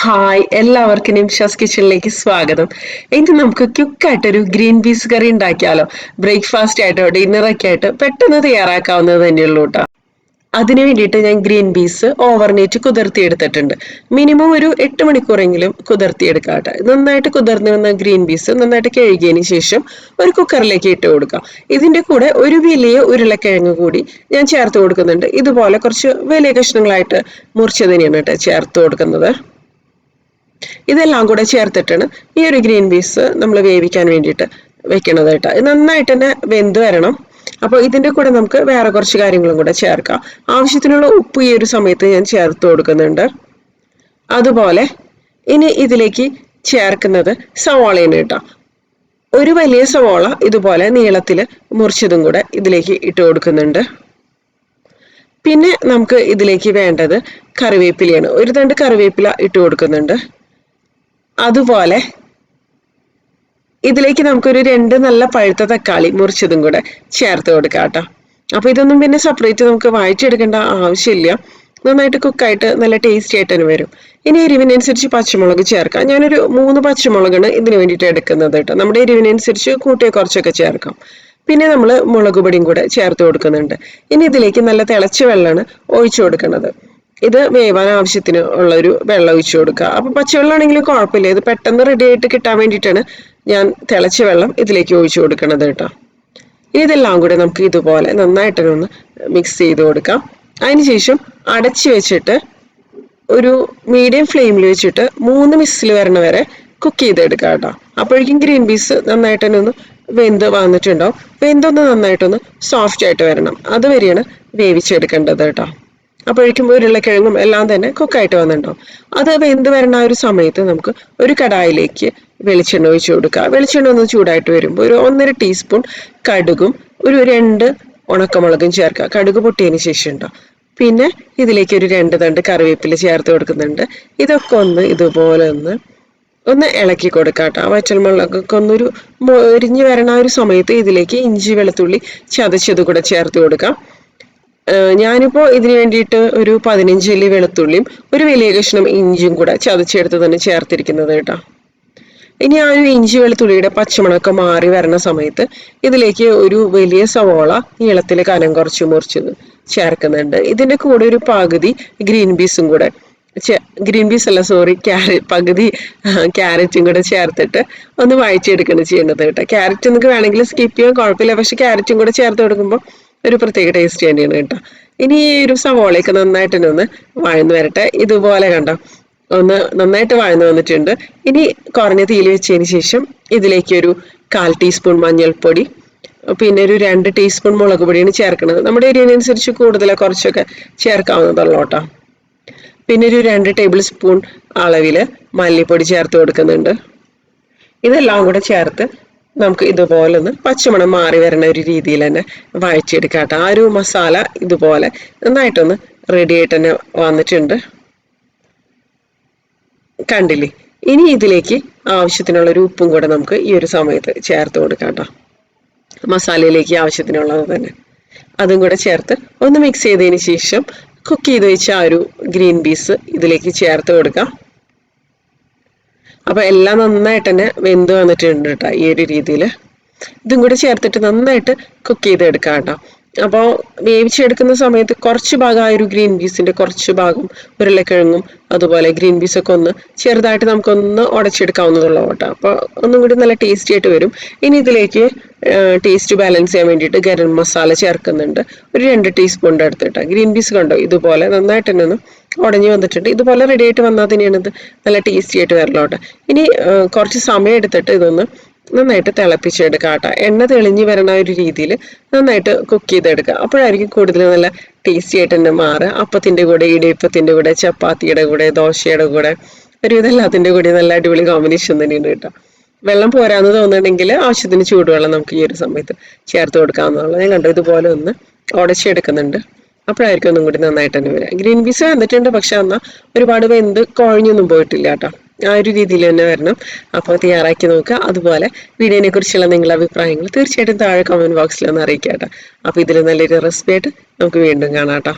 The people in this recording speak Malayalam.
ഹായ് എല്ലാവർക്കും നിംഷാസ് കിച്ചണിലേക്ക് സ്വാഗതം. ഇനി നമുക്ക് ക്യുക്കായിട്ടൊരു ഗ്രീൻ പീസ് കറി ഉണ്ടാക്കിയാലോ. ബ്രേക്ക്ഫാസ്റ്റ് ആയിട്ടോ ഡിന്നറൊക്കെ ആയിട്ട് പെട്ടെന്ന് തയ്യാറാക്കാവുന്നത് തന്നെയുള്ളൂ കേട്ടോ അതിന് വേണ്ടിയിട്ട് ഞാൻ ഗ്രീൻ പീസ് ഓവർനൈറ്റ് കുതിർത്തി എടുത്തിട്ടുണ്ട്. മിനിമം ഒരു എട്ട് മണിക്കൂറെങ്കിലും കുതിർത്തി എടുക്കാട്ടെ നന്നായിട്ട് കുതിർന്ന് വന്ന ഗ്രീൻ പീസ് നന്നായിട്ട് കഴുകിയതിന് ശേഷം ഒരു കുക്കറിലേക്ക് ഇട്ട് കൊടുക്കാം. ഇതിന്റെ കൂടെ ഒരു വലിയ ഉരുളക്കിഴങ്ങ് കൂടി ഞാൻ ചേർത്ത് കൊടുക്കുന്നുണ്ട്. ഇതുപോലെ കുറച്ച് വലിയ കഷ്ണങ്ങളായിട്ട് മുറിച്ചതിനെയാണ് കേട്ടോ ചേർത്ത് കൊടുക്കുന്നത്. ഇതെല്ലാം കൂടെ ചേർത്തിട്ടാണ് ഈ ഒരു ഗ്രീൻ പീസ് നമ്മൾ വേവിക്കാൻ വേണ്ടിയിട്ട് വെക്കണത് കേട്ടോ. നന്നായിട്ട് തന്നെ വെന്ത് വരണം. അപ്പോൾ ഇതിന്റെ കൂടെ നമുക്ക് വേറെ കുറച്ച് കാര്യങ്ങളും കൂടെ ചേർക്കാം. ആവശ്യത്തിനുള്ള ഉപ്പ് ഈ ഒരു സമയത്ത് ഞാൻ ചേർത്ത് കൊടുക്കുന്നുണ്ട്. അതുപോലെ ഇനി ഇതിലേക്ക് ചേർക്കുന്നത് സവാളയാണ് കേട്ടോ. ഒരു വലിയ സവാള ഇതുപോലെ നീളത്തിൽ മുറിച്ചതും കൂടെ ഇതിലേക്ക് ഇട്ട് കൊടുക്കുന്നുണ്ട്. പിന്നെ നമുക്ക് ഇതിലേക്ക് വേണ്ടത് കറിവേപ്പിലയാണ്. ഒരു തണ്ട് കറിവേപ്പില ഇട്ട് കൊടുക്കുന്നുണ്ട്. അതുപോലെ ഇതിലേക്ക് നമുക്കൊരു രണ്ട് നല്ല പഴുത്ത തക്കാളി മുറിച്ചതും കൂടെ ചേർത്ത് കൊടുക്കാം കേട്ടോ. അപ്പോൾ ഇതൊന്നും പിന്നെ സെപ്പറേറ്റ് നമുക്ക് വായിച്ചെടുക്കേണ്ട ആവശ്യമില്ല. നന്നായിട്ട് കുക്കായിട്ട് നല്ല ടേസ്റ്റി ആയിട്ട് തന്നെ വരും. ഇനി എരിവിനനുസരിച്ച് പച്ചമുളക് ചേർക്കാം. ഞാനൊരു മൂന്ന് പച്ചമുളകാണ് ഇതിന് വേണ്ടിയിട്ട് എടുക്കുന്നത് കേട്ടോ. നമ്മുടെ എരിവിനനുസരിച്ച് കൂട്ടിയ കുറച്ചൊക്കെ ചേർക്കാം. പിന്നെ നമ്മൾ മുളക് പൊടിയും കൂടെ ചേർത്ത് കൊടുക്കുന്നുണ്ട്. ഇനി ഇതിലേക്ക് നല്ല തിളച്ച വെള്ളമാണ് ഒഴിച്ചു കൊടുക്കുന്നത്. ഇത് വേവാൻ ആവശ്യത്തിന് ഉള്ള ഒരു വെള്ളം ഒഴിച്ചു കൊടുക്കുക. അപ്പൊ അപ്പം പച്ചവെള്ളമാണെങ്കിലും കുഴപ്പമില്ല. ഇത് പെട്ടെന്ന് റെഡി ആയിട്ട് കിട്ടാൻ വേണ്ടിയിട്ടാണ് ഞാൻ തിളച്ച വെള്ളം ഇതിലേക്ക് ഒഴിച്ചു കൊടുക്കുന്നത് കേട്ടോ. ഇനി ഇതെല്ലാം കൂടെ നമുക്ക് ഇതുപോലെ നന്നായിട്ട് ഒന്ന് മിക്സ് ചെയ്ത് കൊടുക്കാം. അതിനുശേഷം അടച്ചു വെച്ചിട്ട് ഒരു മീഡിയം ഫ്ലെയിമിൽ വെച്ചിട്ട് മൂന്ന് മിസ്സിൽ വരണ വരെ കുക്ക് ചെയ്തെടുക്കാം കേട്ടോ. അപ്പോഴേക്കും ഗ്രീൻ പീസ് നന്നായിട്ട് തന്നെ ഒന്ന് വെന്ത് വന്നിട്ടുണ്ടാവും. വെന്തൊന്ന് നന്നായിട്ടൊന്ന് സോഫ്റ്റ് ആയിട്ട് വരണം. അതുവരെയാണ് വേവിച്ചെടുക്കേണ്ടത് കേട്ടോ. അപ്പോഴേക്കും ഉരുളക്കിഴങ്ങും എല്ലാം തന്നെ കുക്കായിട്ട് വന്നിട്ടുണ്ടാവും. അത് വെന്ത് വരണ? ഒരു സമയത്ത് നമുക്ക് ഒരു കടായിലേക്ക് വെളിച്ചെണ്ണ ഒഴിച്ചു കൊടുക്കുക വെളിച്ചെണ്ണ ഒന്ന് ചൂടായിട്ട് വരുമ്പോൾ ഒരു ഒന്നര ടീസ്പൂൺ കടുകും ഒരു രണ്ട് ഉണക്കമുളകും ചേർക്കുക. കടുക് പൊട്ടിയതിന് ശേഷം ഉണ്ടോ? പിന്നെ ഇതിലേക്ക് ഒരു രണ്ട് തണ്ട് കറിവേപ്പില ചേർത്ത് കൊടുക്കുന്നുണ്ട്. ഇതൊക്കെ ഒന്ന് ഇതുപോലെ ഒന്ന് ഒന്ന് ഇളക്കി കൊടുക്കാം കേട്ടോ. ആ വറ്റൽമുളകൊക്കെ ഒന്നൊരു മൊരിഞ്ഞ് വരണ ഒരു സമയത്ത് ഇതിലേക്ക് ഇഞ്ചി വെളുത്തുള്ളി ചതച്ചത് കൂടെ ചേർത്ത് കൊടുക്കാം. ഞാനിപ്പോൾ ഇതിന് വേണ്ടിയിട്ട് ഒരു പതിനഞ്ച് അല്ലി വെളുത്തുള്ളിയും ഒരു വലിയ കഷ്ണം ഇഞ്ചിയും കൂടെ ചതച്ചെടുത്ത് തന്നെ ചേർത്തിരിക്കുന്നത് കേട്ടോ. ഇനി ആ ഒരു ഇഞ്ചി വെളുത്തുള്ളിയുടെ പച്ചമുളകൊക്കെ മാറി വരണ സമയത്ത് ഇതിലേക്ക് ഒരു വലിയ സവോള നീളത്തിൽ കനം കുറച്ച് മുറിച്ചത് ചേർക്കുന്നുണ്ട്. ഇതിന്റെ കൂടെ ഒരു പകുതി ഗ്രീൻ പീസും കൂടെ ഗ്രീൻ പീസ് അല്ല സോറി ക്യാരറ്റ് പകുതി ക്യാരറ്റും കൂടെ ചേർത്തിട്ട് ഒന്ന് വായിച്ചെടുക്കണം ചെയ്യേണ്ടത് കേട്ടോ. ക്യാരറ്റ് നിങ്ങൾക്ക് വേണമെങ്കിൽ സ്കിപ്പ് ചെയ്യാൻ കുഴപ്പമില്ല. പക്ഷെ ക്യാരറ്റും കൂടെ ചേർത്ത് കൊടുക്കുമ്പോൾ ഒരു പ്രത്യേക ടേസ്റ്റ് തന്നെയാണ് കേട്ടോ. ഇനി ഈ ഒരു സവോളയൊക്കെ നന്നായിട്ട് തന്നെ ഒന്ന് വാഴന്ന് വരട്ടെ. ഇതുപോലെ കണ്ടോ? ഒന്ന് നന്നായിട്ട് വാഴന്ന് വന്നിട്ടുണ്ട്. ഇനി കുറഞ്ഞ തീയിൽ വെച്ചതിന് ശേഷം ഇതിലേക്ക് ഒരു കാൽ ടീസ്പൂൺ മഞ്ഞൾപ്പൊടി പിന്നെ ഒരു രണ്ട് ടീസ്പൂൺ മുളക് പൊടിയാണ് ചേർക്കുന്നത്. നമ്മുടെ എരിവിനനുസരിച്ച് കൂടുതൽ കുറച്ചൊക്കെ ചേർക്കാവുന്നതുള്ളൂ കേട്ടോ. പിന്നെ ഒരു രണ്ട് ടേബിൾ സ്പൂൺ അളവിൽ മല്ലിപ്പൊടി ചേർത്ത് കൊടുക്കുന്നുണ്ട്. ഇതെല്ലാം കൂടെ ചേർത്ത് നമുക്ക് ഇതുപോലെ ഒന്ന് പച്ചമണം മാറി വരുന്ന ഒരു രീതിയിൽ തന്നെ വഴച്ചെടുക്കാം കേട്ടോ. ആ ഒരു മസാല ഇതുപോലെ നന്നായിട്ടൊന്ന് റെഡി ആയിട്ട് തന്നെ വന്നിട്ടുണ്ട്. കണ്ടില്ലേ? ഇനി ഇതിലേക്ക് ആവശ്യത്തിനുള്ള ഒരു ഉപ്പും കൂടെ നമുക്ക് ഈ ഒരു സമയത്ത് ചേർത്ത് കൊടുക്കാം കേട്ടോ. മസാലയിലേക്ക് ആവശ്യത്തിനുള്ളത് തന്നെ. അതും കൂടെ ചേർത്ത് ഒന്ന് മിക്സ് ചെയ്തതിന് ശേഷം കുക്ക് ചെയ്ത് വെച്ച ആ ഒരു ഗ്രീൻ പീസ് ഇതിലേക്ക് ചേർത്ത് കൊടുക്കാം. അപ്പോൾ എല്ലാം നന്നായിട്ട് തന്നെ വെന്ത് വന്നിട്ടുണ്ട് കേട്ടോ ഈ ഒരു രീതിയിൽ ഇതും കൂടി ചേർത്തിട്ട് നന്നായിട്ട് കുക്ക് ചെയ്തെടുക്കാം കേട്ടോ അപ്പോൾ വേവിച്ചെടുക്കുന്ന സമയത്ത് കുറച്ച് ഭാഗം ആ ഒരു ഗ്രീൻ പീസിന്റെ കുറച്ച് ഭാഗം ഉരുളക്കിഴങ്ങും അതുപോലെ ഗ്രീൻ പീസൊക്കെ ഒന്ന് ചെറുതായിട്ട് നമുക്കൊന്ന് ഉടച്ചെടുക്കാവുന്നതുള്ള കേട്ടോ അപ്പോൾ ഒന്നും കൂടി നല്ല ടേസ്റ്റി ആയിട്ട് വരും. ഇനി ഇതിലേക്ക് ടേസ്റ്റ് ബാലൻസ് ചെയ്യാൻ വേണ്ടിയിട്ട് ഗരം മസാല ചേർക്കുന്നുണ്ട്. ഒരു രണ്ട് ടീസ്പൂൺ അടുത്തിട്ട്. ഗ്രീൻ പീസ് കണ്ടോ? ഇതുപോലെ നന്നായിട്ട് തന്നെ ഒന്ന് ഉടഞ്ഞു വന്നിട്ടുണ്ട്. ഇതുപോലെ റെഡി ആയിട്ട് വന്നാൽ തന്നെയാണ് ഇത് നല്ല ടേസ്റ്റി ആയിട്ട് വരലോട്ടെ ഇനി കുറച്ച് സമയം എടുത്തിട്ട് ഇതൊന്ന് നന്നായിട്ട് തിളപ്പിച്ചെടുക്കുക കേട്ടോ. എണ്ണ തെളിഞ്ഞു വരണ ഒരു രീതിയിൽ നന്നായിട്ട് കുക്ക് ചെയ്തെടുക്കുക. അപ്പോഴായിരിക്കും കൂടുതൽ നല്ല ടേസ്റ്റി ആയിട്ട് തന്നെ മാറുക. അപ്പത്തിന്റെ കൂടെ ഇടിയപ്പത്തിന്റെ കൂടെ ചപ്പാത്തിയുടെ കൂടെ ദോശയുടെ കൂടെ ഒരു ഇതെല്ലാത്തിന്റെ കൂടെ നല്ല അടിപൊളി കോമ്പിനേഷൻ തന്നെയാണ് കേട്ടോ. വെള്ളം പോരാന്ന് തോന്നുന്നുണ്ടെങ്കിൽ ആവശ്യത്തിന് ചൂടുവെള്ളം നമുക്ക് ഈ ഒരു സമയത്ത് ചേർത്ത് കൊടുക്കാമെന്നുള്ളത് ഞാൻ കണ്ടു ഇതുപോലെ ഒന്ന് ഉടച്ചെടുക്കുന്നുണ്ട്. അപ്പോഴായിരിക്കും ഒന്നും കൂടി നന്നായിട്ട് തന്നെ വരിക. ഗ്രീൻ പീസ് വന്നിട്ടുണ്ട് പക്ഷെ എന്നാൽ ഒരുപാട് വെന്ത് കുഴഞ്ഞൊന്നും പോയിട്ടില്ല കേട്ടോ. ആ ഒരു രീതിയിൽ തന്നെ വരണം. അപ്പോൾ തയ്യാറാക്കി നോക്കുക. അതുപോലെ വീഡിയോനെ കുറിച്ചുള്ള നിങ്ങളുടെ അഭിപ്രായങ്ങൾ തീർച്ചയായിട്ടും താഴെ കമന്റ് ബോക്സിൽ ഒന്ന് അറിയിക്കാം കേട്ടോ. അപ്പോൾ ഇതിൽ നല്ലൊരു റെസിപ്പി ആയിട്ട് നമുക്ക് വീണ്ടും കാണാം കേട്ടോ.